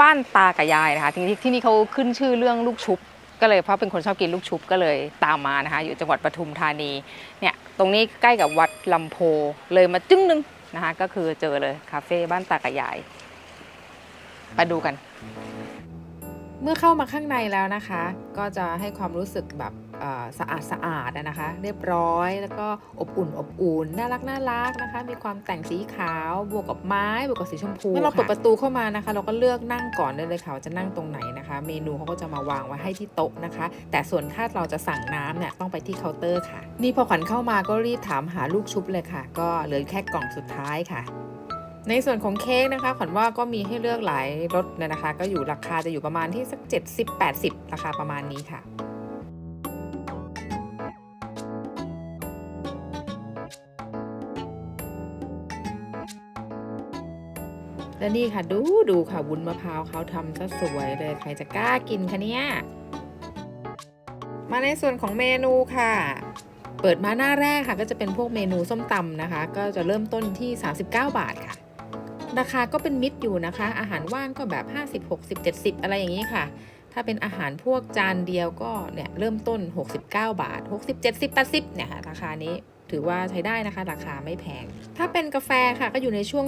บ้านตากับยายนะคะที่นี่ที่นี่เขาขึ้นชื่อเรื่องลูกชุบก็เลยเพราะเป็นคนชอบกินลูกชุบก็เลยตามมานะคะ อยู่จังหวัดปทุมธานีเนี่ยตรงนี้ใกล้กับวัดลำโพเลยมาจึ้งนึงนะคะก็คือเจอเลยคาเฟ่บ้านตากับยายไปดูกัน เมื่อเข้ามาข้างในแล้วนะคะ ก็จะให้ความรู้สึกแบบสะอาดสะอาดอะนะคะ เรียบร้อยแล้วก็อบอุ่นอบอุ่นน่ารักน่ารักนะคะ มีความแต่งสีขาวบวกกับไม้บวกกับสีชมพูเมื่อเราเปิดประตูเข้ามานะคะ เราก็เลือกนั่งก่อนได้เลยค่ะว่าจะนั่งตรงไหนนะคะ เมนูเขาก็จะมาวางไว้ให้ที่โต๊ะนะคะ แต่ส่วนถ้าเราจะสั่งน้ำเนี่ยต้องไปที่เคาน์เตอร์ค่ะ นี่พอขวัญเข้ามาก็รีบถามหาลูกชุบเลยค่ะ ก็เหลือแค่กล่องสุดท้ายค่ะในส่วนของเค้กนะคะขวัญว่าก็มีให้เลือกหลายรสเลยนะคะ ก็อยู่ราคาจะอยู่ประมาณที่สัก 70-80 ราคาประมาณนี้ค่ะ และนี่ค่ะดูดูค่ะวุ้นมะพร้าวเขาทำซะสวยเลยใครจะกล้ากินคะเนี่ยมาในส่วนของเมนูค่ะ เปิดมาหน้าแรกค่ะ ก็จะเป็นพวกเมนูส้มตำนะคะ ก็จะเริ่มต้นที่ 39 บาทค่ะ ราคาก็เป็นมิตรอยู่นะคะ อาหารว่างก็แบบ 50 60 70 อะไรอย่างนี้ค่ะ ถ้าเป็นอาหารพวกจานเดียวก็เนี่ยเริ่มต้น 69 บาท 60 70 80เนี่ยค่ะราคานี้ ถือว่าใช้ได้นะคะ ราคาไม่แพง ถ้าเป็นกาแฟค่ะก็อยู่ในช่วง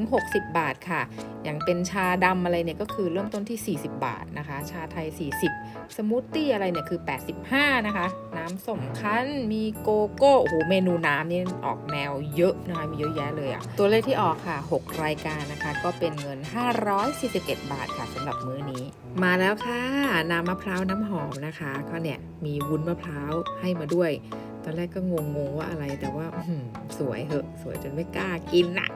40-60 บาทค่ะ อย่างเป็นชาดำอะไรเนี่ยก็คือเริ่มต้นที่ 40 บาทนะคะ ชาไทย 40 สมูทตี้อะไรเนี่ยคือ 85 นะคะ น้ำส้มคั้น มีโกโก้โอ้โหเมนูน้ำนี่ออกแนวเยอะนะคะมีเยอะแยะเลยอะตัวเลขที่ออกค่ะ 6 รายการนะคะ ก็เป็นเงิน 541 บาทค่ะสำหรับมื้อนี้ มาแล้วค่ะน้ำมะพร้าวน้ำหอมนะคะ ก็เนี่ยมีวุ้นมะพร้าวให้มาด้วย ตอนแรกก็งงๆว่าอะไรแต่ว่าสวยเหอะ สวยจนไม่กล้ากินนะ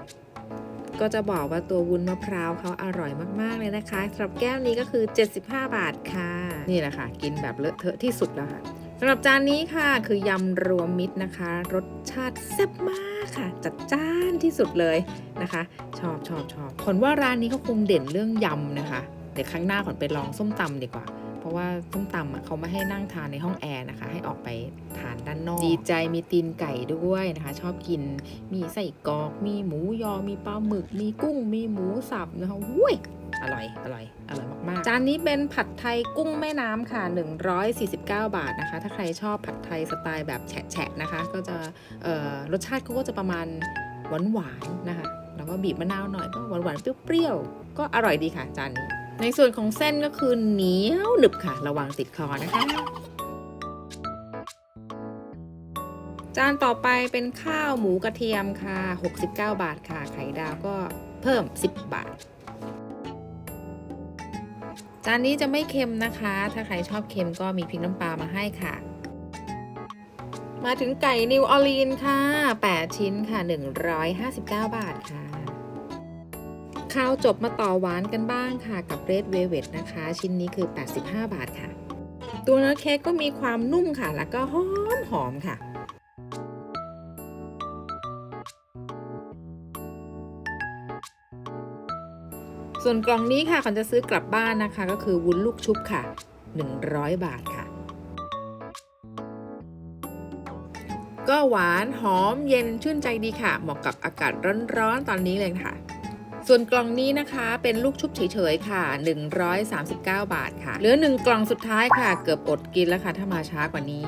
ก็จะบอกว่าตัววุ้นมะพร้าวเขาอร่อยมากๆเลยนะคะสำหรับแก้วนี้ก็คือ 75 บาทค่ะ นี่แหละค่ะ กินแบบเลอะเทอะที่สุดแล้วค่ะสำหรับจานนี้ค่ะคือยำรวมมิตรนะคะ รสชาติแซ่บมากค่ะ จัดจ้านที่สุดเลยนะคะ ชอบชอบชอบผลว่าร้านนี้เขาคงเด่นเรื่องยำนะคะ เดี๋ยวครั้งหน้าขอนไปลองส้มตำดีกว่า ราะว่าส้มตำอะเขาไม่ให้นั่งทานในห้องแอร์นะคะ ให้ออกไปทานด้านนอก ดีใจมีตีนไก่ด้วยนะคะ ชอบกินมีไส้กรอก มีหมูยอ มีปลาหมึก มีกุ้ง มีหมูสับนะคะอุ้ยอร่อย อร่อย อร่อยมาก ๆ จานนี้เป็นผัดไทยกุ้งแม่น้ำค่ะ 149 บาทนะคะ ถ้าใครชอบผัดไทยสไตล์แบบแฉะๆนะคะ ก็จะเอ่อรสชาติเขาก็จะประมาณหวานๆนะคะ แล้วก็บีบมะนาวหน่อยก็หวานๆเปรี้ยวๆ ก็อร่อยดีค่ะจานนี้ ในส่วนของเส้นก็คือเหนียวหนึบค่ะ ระวังติดคอนะคะ จานต่อไปเป็นข้าวหมูกระเทียมค่ะ 69 บาทค่ะ ไข่ดาวก็เพิ่ม 10 บาท จานนี้จะไม่เค็มนะคะ ถ้าใครชอบเค็มก็มีพริกน้ำปลามาให้ค่ะ มาถึงไก่นิวออร์ลีนค่ะ 8 ชิ้นค่ะ 159 บาทค่ะ ข้าวจบมาต่อหวานกันบ้างค่ะกับเรดเวเวตนะคะ ชิ้นนี้คือ 85 บาทค่ะ ตัวเนื้อเค้กก็มีความนุ่มค่ะ แล้วก็หอมหอมค่ะส่วนกล่องนี้ค่ะขวัญจะซื้อกลับบ้านนะคะ ก็คือวุ้นลูกชุบค่ะ 100 บาทค่ะ ก็หวานหอมเย็นชื่นใจดีค่ะ เหมาะกับอากาศร้อนๆตอนนี้เลยค่ะ ส่วนกล่องนี้นะคะเป็นลูกชุบเฉยๆค่ะ 139 บาทค่ะ เหลือ1กล่องสุดท้ายค่ะ เกือบอดกินแล้วค่ะ ถ้ามาช้ากว่านี้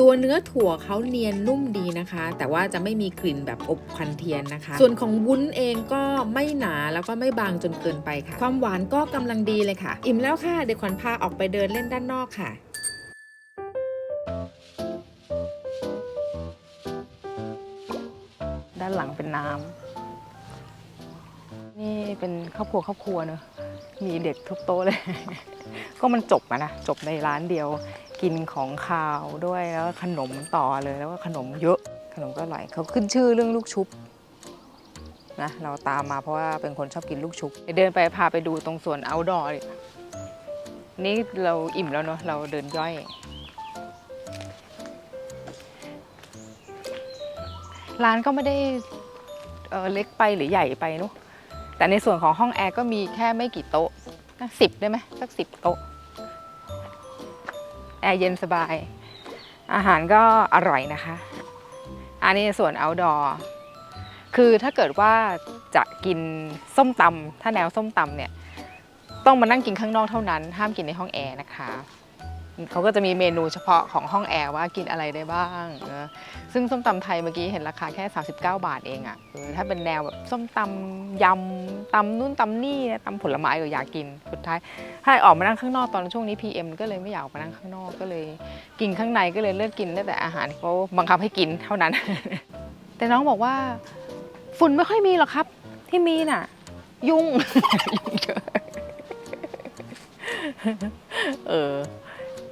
ตัวเนื้อถั่วเขาเนียนนุ่มดีนะคะ แต่ว่าจะไม่มีกลิ่นแบบอบควันเทียนนะคะ ส่วนของวุ้นเองก็ไม่หนาแล้วก็ไม่บางจนเกินไปค่ะ ความหวานก็กำลังดีเลยค่ะ อิ่มแล้วค่ะเดี๋ยวขวัญพาออกไปเดินเล่นด้านนอกค่ะด้านหลังเป็นน้ำ นี่เป็นครอบครัวครอบครัวเนอะมีเด็กทุกโต๊ะเลย ก็มันจบอะนะจบในร้านเดียว กินของคาวด้วยแล้วขนมต่อเลยแล้วก็ขนมเยอะขนมก็อร่อยเขาขึ้นชื่อเรื่องลูกชุบนะเราตามมาเพราะว่าเป็นคนชอบกินลูกชุบเดินไปพาไปดูตรงส่วน outdoor ดินี่เราอิ่มแล้วเนอะเราเดินย่อย ร้านก็ไม่ได้เเล็กไปหรือใหญ่ไปเนอะ แต่ในส่วนของห้องแอร์ก็มีแค่ไม่กี่โต๊ะสิบได้ไหมสักสิบโต๊ะ แอร์เย็นสบาย อาหารก็อร่อยนะคะ อันนี้ส่วน outdoor คือถ้าเกิดว่าจะกินส้มตำถ้าแนวส้มตำเนี่ย ต้องมานั่งกินข้างนอกเท่านั้น ห้ามกินในห้องแอร์นะคะ เขาก็จะมีเมนูเฉพาะของห้องแอร์ว่ากินอะไรได้บ้างซึ่งส้มตำไทยเมื่อกี้เห็นราคาแค่ 39 บาทเองอะ่ะถ้าเป็นแนวแบบส้มตำยำตำนู่นตำนี่ตำผลไม้ก็อยากกินสุดท้าย ถ้าออกมานั่งข้างนอกตอนช่วงนี้ PM ก็เลยไม่อยากออกมานั่งข้างนอกก็เลย กินข้างในก็เลยเลือกกินได้แต่อาหารเขาบังคับให้กินเท่านั้น แต่น้องบอกว่า ฝุ่นไม่ค่อยมีหรอกครับ ที่มีน่ะ ยุงยุ่งเยอะเออ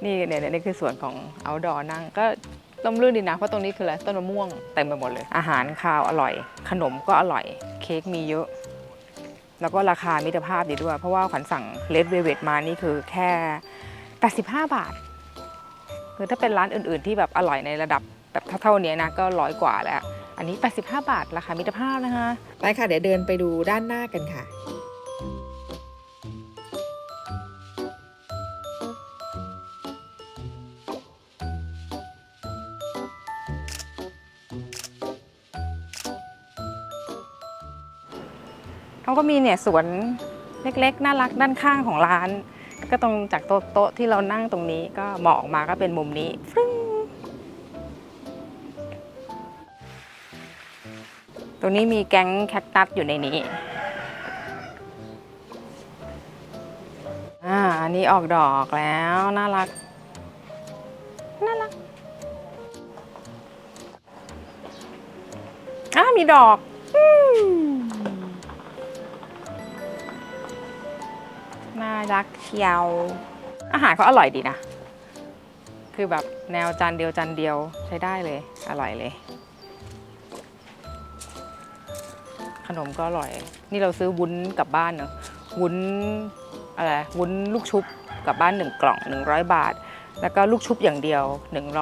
นี่เนี่ยเนี่ยนี่คือส่วนของ outdoor นั่งก็ร่มรื่นดีนะ เพราะตรงนี้คืออะไรต้นมะม่วงเต็มไปหมดเลย อาหารคาวอร่อย ขนมก็อร่อย เค้กมีเยอะ แล้วก็ราคามิตรภาพดีด้วย เพราะว่าขวัญสั่งเลดเวเวตมานี่คือแค่ 85 บาท คือถ้าเป็นร้านอื่น ๆ ที่แบบอร่อยในระดับแบบเท่าๆนี้นะก็ร้อยกว่าแล้ว อันนี้ 85 บาท ราคามิตรภาพนะคะ ไปค่ะ เดี๋ยวเดินไปดูด้านหน้ากันค่ะ เขาก็มีเนี่ยสวนเล็กๆ น่ารักด้านข้างของร้าน ก็ตรงจากโต๊ะที่เรานั่งตรงนี้ก็มองออกมาก็เป็นมุมนี้ฟึ้งตรงนี้มีแก๊งแคคตัสอยู่ในนี้ อ่า อันนี้ออกดอกแล้วน่ารัก น่ารัก อ้ามีดอก อืม น่ารักเชียว อาหารเขาอร่อยดีนะ คือแบบแนวจานเดียวจานเดียวใช้ได้เลย อร่อยเลย ขนมก็อร่อย นี่เราซื้อวุ้นกลับบ้านเนอะวุ้นอะไรวุ้นลูกชุบกลับบ้านหนึ่งกล่อง 100 บาท แล้วก็ลูกชุบอย่างเดียว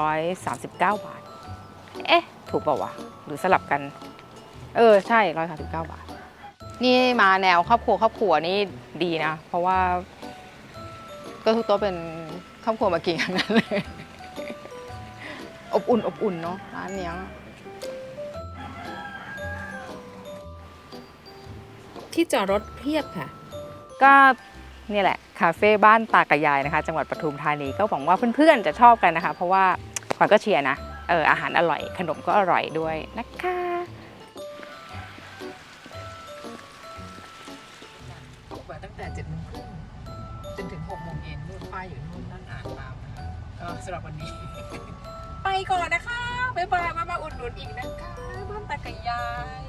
139 บาท เอ๊ะ ถูกเปล่าวะ หรือสลับกัน เออ ใช่ 139 บาท นี่มาแนวครอบครัวครอบครัวนี่ดีนะ เพราะว่า ก็ทุกโต๊ะเป็นครอบครัวมากินกันนั้นเลยอบอุ่นอบอุ่นเนาะร้านเนี้ยที่จอดรถเพียบค่ะ ก็นี่แหละ คาเฟ่บ้านตากระยายนะคะ จังหวัดปทุมธานีก็หวังว่าเพื่อนๆจะชอบกันนะคะ เพราะว่าขวัญก็เชียร์นะเอออาหารอร่อย ขนมก็อร่อยด้วยนะคะ อยู่นู่นนั่งอ่านตามนะคะก็สำหรับวันนี้ ไปก่อนนะคะบ๊ายบายมามาอุดหนุนอีกนะคะบ้านตะกยาย